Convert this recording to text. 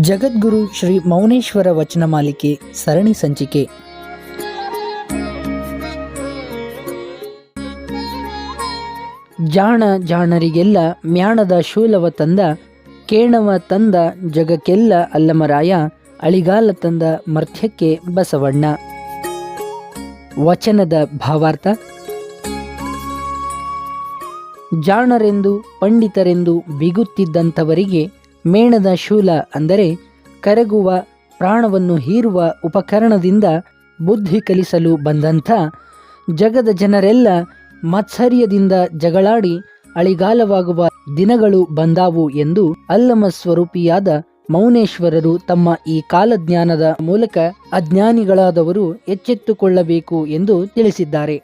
ಜಗದ್ಗುರು ಶ್ರೀ ಮೌನೇಶ್ವರ ವಚನ ಮಾಲಿಕೆ ಸರಣಿ ಸಂಚಿಕೆ. ಜಾಣ ಜಾಣರಿಗೆಲ್ಲ ಮ್ಯಾಣದ ಶೂಲವ ತಂದ, ಕೇಣವ ತಂದ ಜಗಕ್ಕೆಲ್ಲ ಅಲ್ಲಮರಾಯ, ಅಳಿಗಾಲ ತಂದ ಮರ್ಥ್ಯಕ್ಕೆ ಬಸವಣ್ಣ. ವಚನದ ಭಾವಾರ್ಥ, ಜಾಣರೆಂದು ಪಂಡಿತರೆಂದು ಬಿಗುತ್ತಿದ್ದಂಥವರಿಗೆ ಮೇಣದ ಶೂಲ ಅಂದರೆ ಕರಗುವ ಪ್ರಾಣವನ್ನು ಹೀರುವ ಉಪಕರಣದಿಂದ ಬುದ್ಧಿ ಕಲಿಸಲು ಬಂದಂಥ ಜಗದ ಜನರೆಲ್ಲ ಮತ್ಸರ್ಯದಿಂದ ಜಗಳಾಡಿ ಅಳಿಗಾಲವಾಗುವ ದಿನಗಳು ಬಂದಾವು ಎಂದು ಅಲ್ಲಮ ಸ್ವರೂಪಿಯಾದ ಮೌನೇಶ್ವರರು ತಮ್ಮ ಈ ಕಾಲಜ್ಞಾನದ ಮೂಲಕ ಅಜ್ಞಾನಿಗಳಾದವರು ಎಚ್ಚೆತ್ತುಕೊಳ್ಳಬೇಕು ಎಂದು ತಿಳಿಸಿದ್ದಾರೆ.